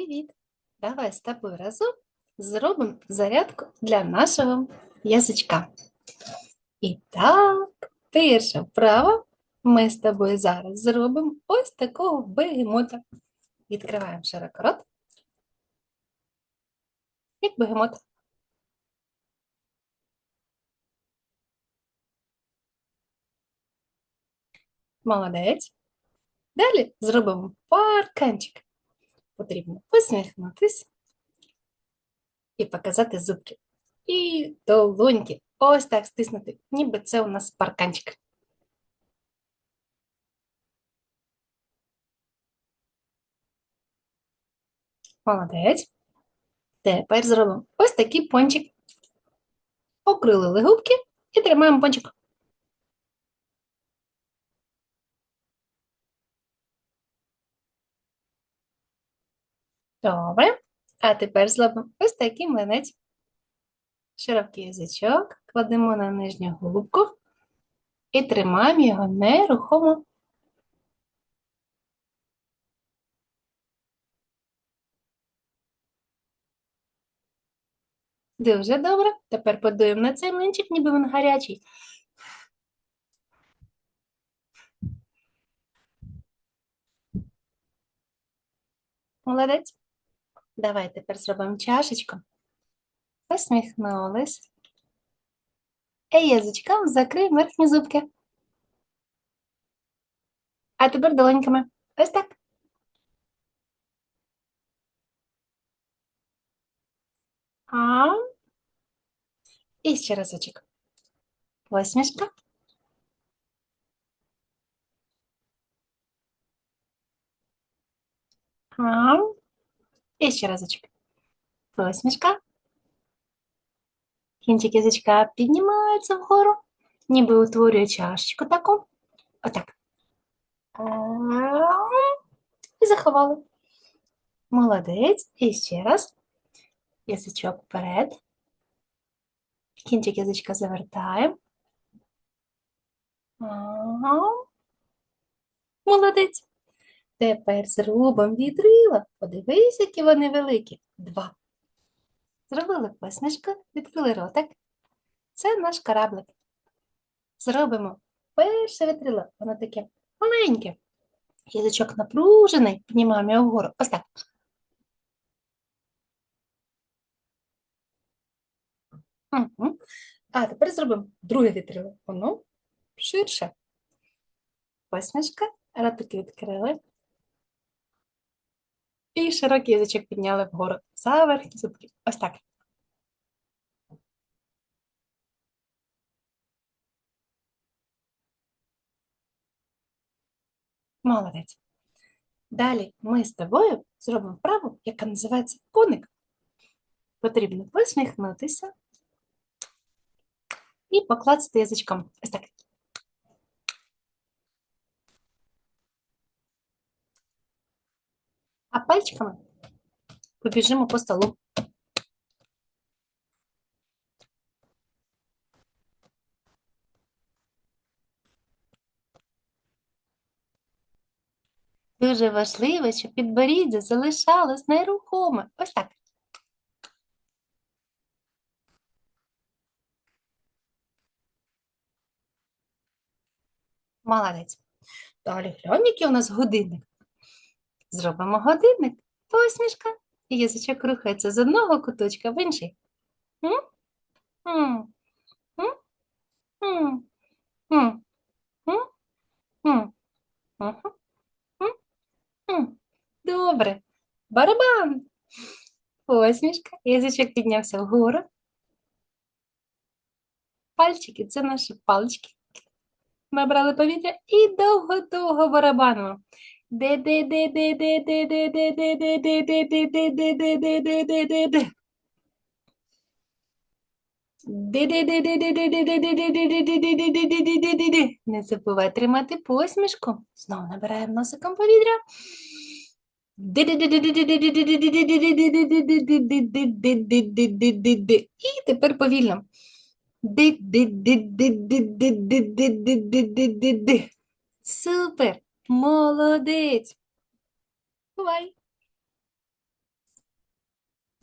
Привіт! Давай з тобою разом зробимо зарядку для нашого язичка. І так, перша вправа. Ми з тобою зараз зробимо ось такого бегемота. Відкриваємо широко рот. Як бегемот. Молодець. Далі зробимо парканчик. Потрібно посміхнутись і показати зубки. І долоньки. Ось так стиснути, ніби це у нас парканчик. Молодець. Тепер зробимо ось такий пончик. Окрилили губки і тримаємо пончик. Добре. А тепер зробимо ось такий млинець. Широкий язичок, кладемо на нижню губку і тримаємо його нерухомо. Дуже добре. Тепер подуємо на цей млинчик, ніби він гарячий. Молодець. Давай тепер зробимо чашечку. Посміхнулись. І язичком закриємо верхні зубки. А тепер долоньками. Ось так. А. І ще разочок. Посмішка. А. І ще разочок. Посмішка. Кінчик язичка піднімається вгору, ніби утворює чашечку таку. Отак. І заховали. Молодець. І ще раз. Язичок вперед. Кінчик язичка завертаємо. Молодець. Тепер зробимо відрила. Подивись, які вони великі. Два. Зробили посмішку, відкрили ротик. Це наш кораблик. Зробимо перше вітрило. Воно таке маленьке. Язичок напружений, піднімаємо його вгору. Ось так. Угу. А тепер зробимо друге вітрило. Воно ширше. Посмішка, ротики відкрили. І широкий язичок підняли вгору за верхні зубки. Ось так. Молодець. Далі ми з тобою зробимо вправу, яка називається коник. Потрібно посміхнутися і покласти язичком. Ось так. Пальчиками побіжимо по столу. Дуже важливо, щоб підборіддя залишалось нерухоме. Ось так. Молодець. Далі глянь, у нас годинник. Зробимо годинник, посмішка, і язичок рухається з одного куточка в інший. М? М. М? М. М. М. Добре. Барабан. Посмішка. Язичок піднявся вгору. Пальчики це наші палички. Набрали повітря і довго-довго барабанимо. Не забувай тримати посмішку. Знову набираємо носиком повітря. І тепер повільно. Супер! Молодець! Бувай!